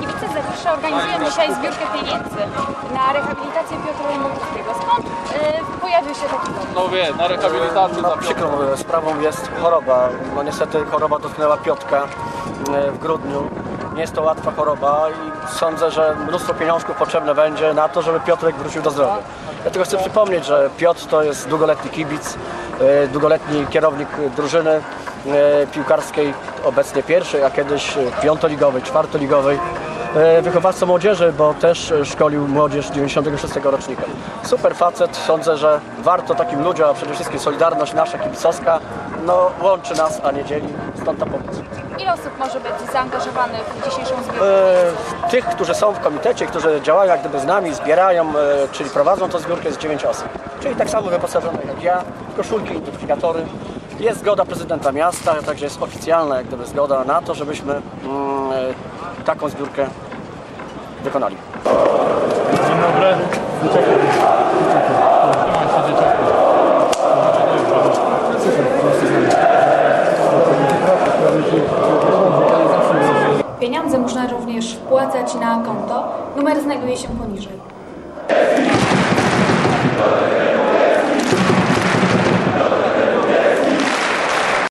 Kibice Zawisza organizują dzisiaj zbiórkę pieniędzy na rehabilitację Piotra Limogórskiego. Skąd y, pojawił się taki pomysł? No wie, na rehabilitację. No, przykrą sprawą jest choroba. No niestety choroba dotknęła Piotka e, w grudniu. Nie jest to łatwa choroba i sądzę, że mnóstwo pieniążków potrzebne będzie na to, żeby Piotrek wrócił do zdrowia. Tylko chcę przypomnieć, że Piotr to jest długoletni kibic, e, długoletni kierownik drużyny e, piłkarskiej, obecnie pierwszej, a kiedyś piątoligowej, czwartoligowej. E, Wychowawca młodzieży, bo też szkolił młodzież 96 rocznika. Super facet, sądzę, że warto takim ludziom, a przede wszystkim Solidarność nasza kibicowska, no łączy nas, a nie dzieli, stąd ta pomoc. Ile osób może być zaangażowanych w dzisiejszą zbiórkę? E, Tych, którzy są w komitecie, którzy działają jak gdyby z nami, zbierają, e, czyli prowadzą tę zbiórkę jest 9 osób. Czyli tak samo wyposażone jak ja, koszulki, identyfikatory. Jest zgoda prezydenta miasta, także jest oficjalna jak gdyby zgoda na to, żebyśmy mm, e, taką zbiórkę wykonali. Dzień dobry. Pieniądze można również wpłacać na konto. Numer znajduje się poniżej.